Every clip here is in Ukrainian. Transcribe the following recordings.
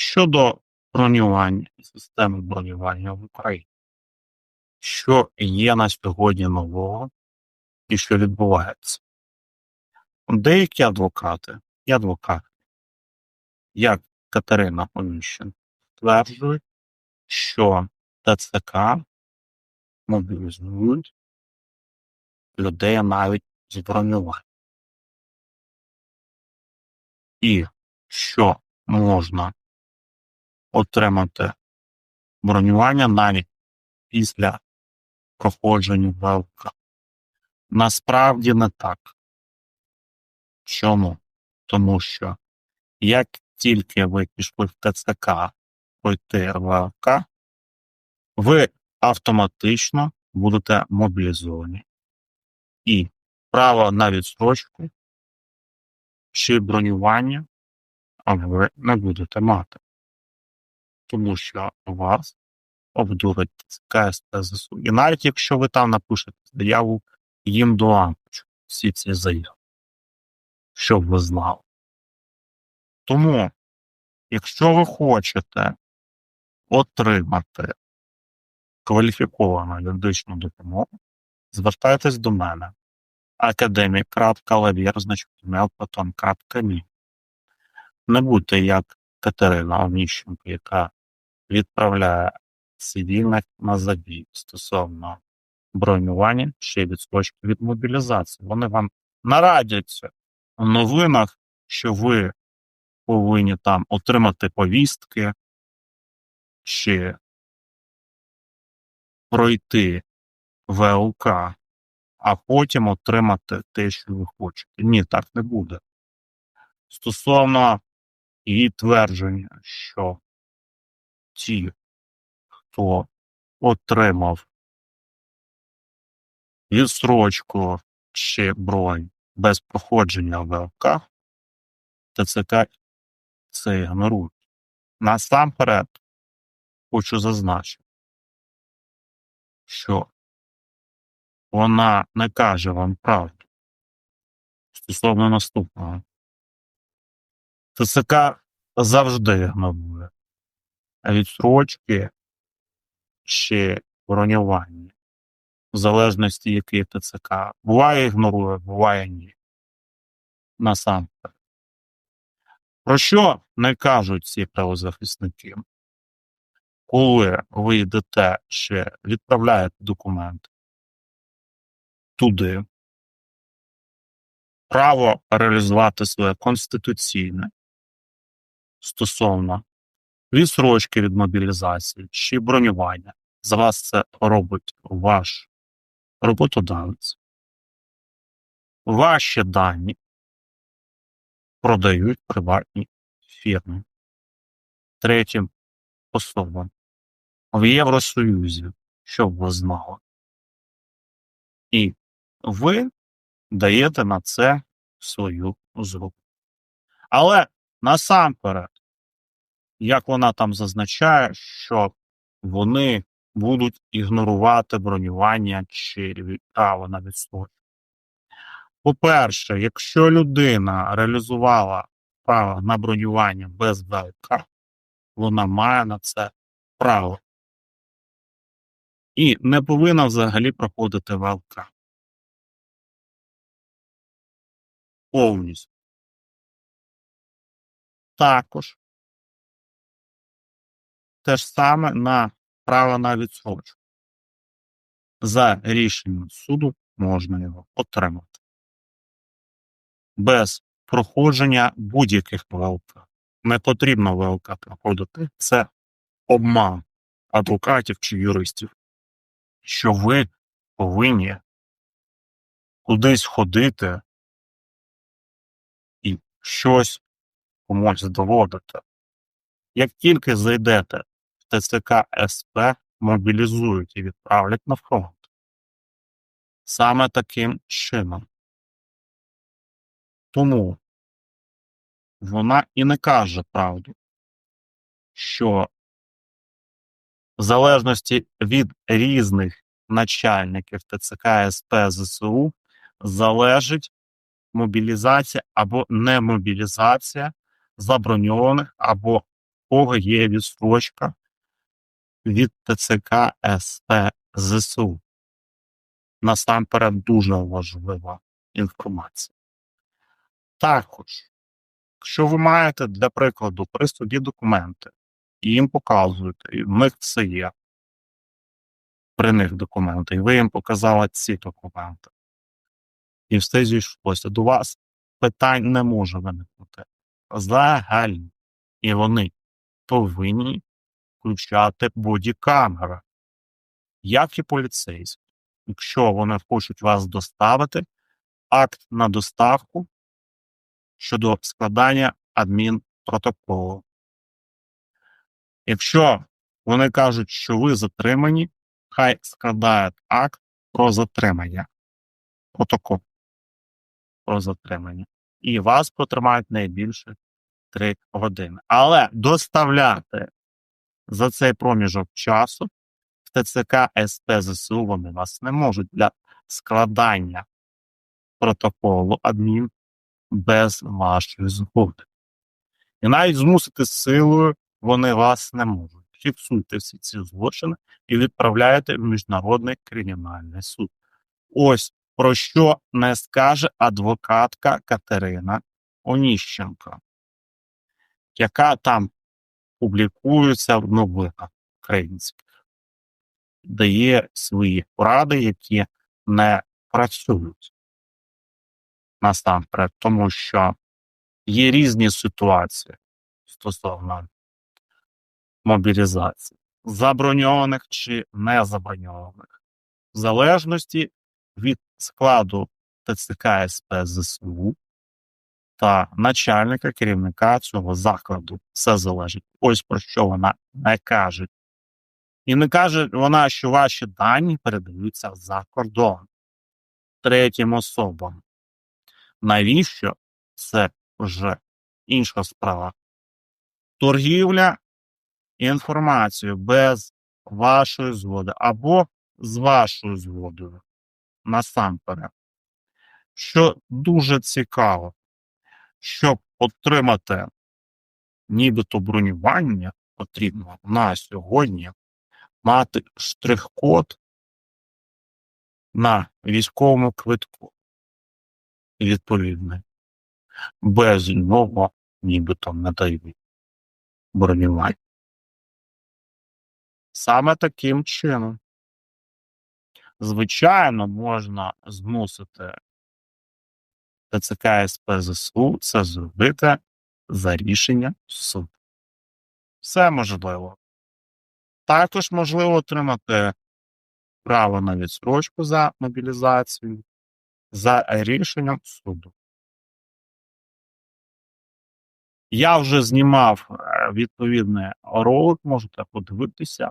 Щодо бронювання системи бронювання в Україні, що є на сьогодні нового і що відбувається? Деякі адвокати і адвокати, як Катерина Онищенко, стверджують, що ТЦК мобілізують людей навіть з бронювання. І що можна отримати бронювання навіть після проходження ВЛК. Насправді не так. Чому? Тому що як тільки ви пішли в ТЦК пройти ВЛК, ви автоматично будете мобілізовані. І право на відстрочку чи бронювання ви не будете мати. Тому що вас обдурить КСП ЗСУ. І навіть якщо ви там напишете заяву їм до лампочок, всі ці заяви, щоб ви знали. Тому, якщо ви хочете отримати кваліфіковану юридичну допомогу, звертайтесь до мене academic.lavir.me. Не будьте як Катерина Оніщенко, яка відправляє цивільних на забій стосовно бронювання чи відстрочки від мобілізації. Вони вам нарадяться в новинах, що ви повинні там отримати повістки чи пройти ВЛК, а потім отримати те, що ви хочете. Ні, так не буде. Стосовно її твердження, що ті, хто отримав відстрочку чи бронь без проходження ВЛК, ТЦК це ігнорують. Насамперед хочу зазначити, що вона не каже вам правду стосовно наступного. ТЦК завжди ігнорує відстрочки чи бронювання, в залежності який ТЦК. Буває ігнорує, буває ні. Насамперед. Про що не кажуть ці правозахисники? Коли ви йдете чи відправляєте документи туди, право реалізувати своє конституційне стосовно відсрочки від мобілізації чи бронювання. За вас це робить ваш роботодавець. Ваші дані продають приватні фірми третім особам в Євросоюзі, щоб ви знали. І ви даєте на це свою згоду. Але насамперед, як вона там зазначає, що вони будуть ігнорувати бронювання чи право на відстрочку. По-перше, якщо людина реалізувала право на бронювання без ВЛК, вона має на це право. І не повинна взагалі проходити ВЛК. Повністю. Також те ж саме на право на відсрочку. За рішенням суду можна його отримати. Без проходження будь-яких ВЛК. Не потрібно ВЛК проходити. Це обман адвокатів чи юристів, що ви повинні кудись ходити і щось комусь доводити. Як тільки зайдете ТЦК СП, мобілізують і відправлять на фронт. Саме таким чином. Тому вона і не каже правду, що в залежності від різних начальників ТЦК СП ЗСУ залежить мобілізація або немобілізація заброньованих або кого є відстрочка від ТЦК СП ЗСУ. Насамперед дуже важлива інформація. Також, якщо ви маєте для прикладу при суді документи, і їм показуєте, і в них це є, при них документи, і ви їм показали ці документи, і все зійшлося, до вас питань не може виникнути. Взагалі. І вони повинні включати бодікамери, як і поліцейські. Якщо вони хочуть вас доставити, акт на доставку щодо складання адмінпротоколу. Якщо вони кажуть, що ви затримані, хай складають акт про затримання, протокол про затримання. І вас протримають найбільше 3 години. Але доставляти за цей проміжок часу в ТЦК СП ЗСУ вони вас не можуть для складання протоколу адмін без вашої згоди. І навіть змусити силою вони вас не можуть. Фіксуйте всі ці злочини і відправляєте в Міжнародний кримінальний суд. Ось про що не скаже адвокатка Катерина Оніщенко, яка там публікується в новинах українських, дає свої поради, які не працюють насамперед, тому що є різні ситуації стосовно мобілізації, заброньованих чи не заброньованих, в залежності від складу ТЦК СП ЗСУ та начальника керівника цього закладу. Все залежить. Ось про що вона не каже. І не каже вона, що ваші дані передаються за кордон третім особам. Навіщо? Це вже інша справа. Торгівля інформацією без вашої згоди або з вашою згодою насамперед. Що дуже цікаво, щоб отримати нібито бронювання, потрібно на сьогодні мати штрих-код на військовому квитку відповідний. Без нього нібито не дають бронювання. Саме таким чином. Звичайно, можна змусити ТЦК СП ЗСУ це зробити за рішення суду. Все можливо. Також можливо отримати право на відсрочку за мобілізацію за рішенням суду. Я вже знімав е, відповідний ролик, можете подивитися,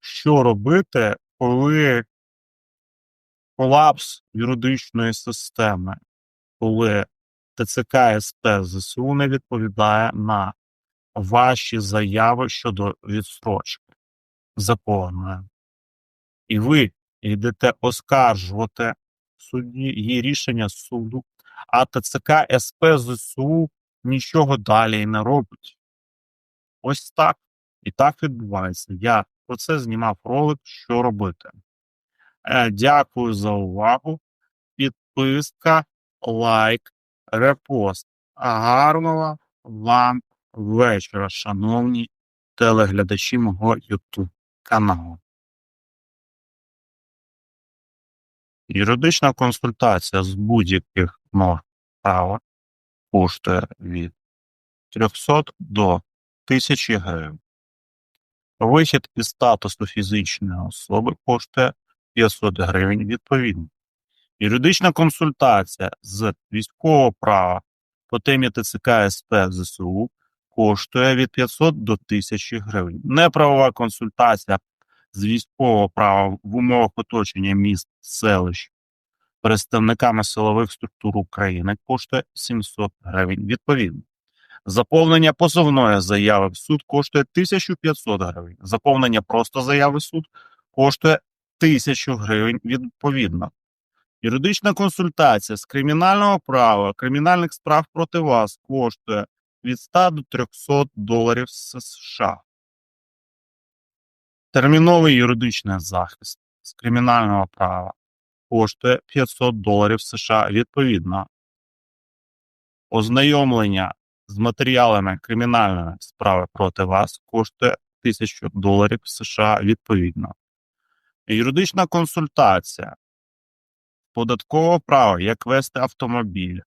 що робити, коли колапс юридичної системи, коли ТЦК СП ЗСУ не відповідає на ваші заяви щодо відстрочки законної. І ви йдете оскаржувати суді її рішення суду, а ТЦК СП ЗСУ нічого далі не робить. Ось так. І так відбувається. Я про це знімав ролик, що робити. Е, Дякую за увагу. Підписка, лайк, репост. Гарного вам вечора, шановні телеглядачі мого YouTube каналу. Юридична консультація з будь-яких норм права коштує від 300 до 1000 гривень. Вихід із статусу фізичної особи коштує 500 гривень відповідно. Юридична консультація з військового права по темі ТЦК СП ЗСУ коштує від 500 до 1000 гривень. Неправова консультація з військового права в умовах оточення міст, селищ представниками силових структур України коштує 700 гривень відповідно. Заповнення позовної заяви в суд коштує 1500 гривень. Заповнення просто заяви в суд коштує 1000 гривень відповідно. Юридична консультація з кримінального права, кримінальних справ проти вас коштує від 100 до 300 доларів США. Терміновий юридичний захист з кримінального права коштує 500 доларів США відповідно. Ознайомлення з матеріалами кримінальної справи проти вас коштує 1000 доларів США відповідно. Юридична консультація, податкове право, як вести автомобіль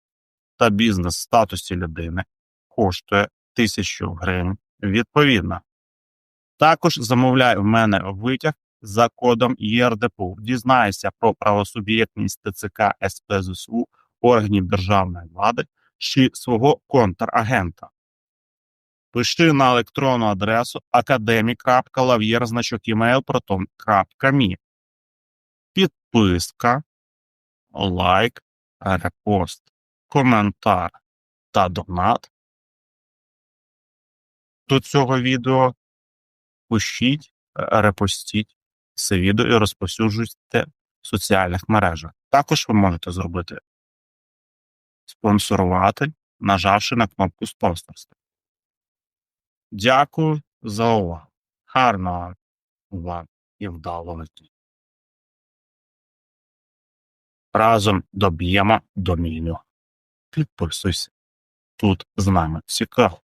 та бізнес в статусі людини коштує 1000 гривень відповідно. Також замовляй в мене витяг за кодом ЄРДПУ. Дізнайся про правосуб'єктність ТЦК СП ЗСУ органів державної влади чи свого контрагента. Пиши на електронну адресу academic.lavyer.email.proton.me Підписка, лайк, репост, коментар та донат до цього відео. Пишіть, репостіть це відео і розповсюджуйте в соціальних мережах. Також ви можете зробити спонсорувати, нажавши на кнопку спонсорства. Дякую за увагу. Гарного вам і вдалого дня. Разом доб'ємо доміню. Підписуйся. Тут з нами цікаво.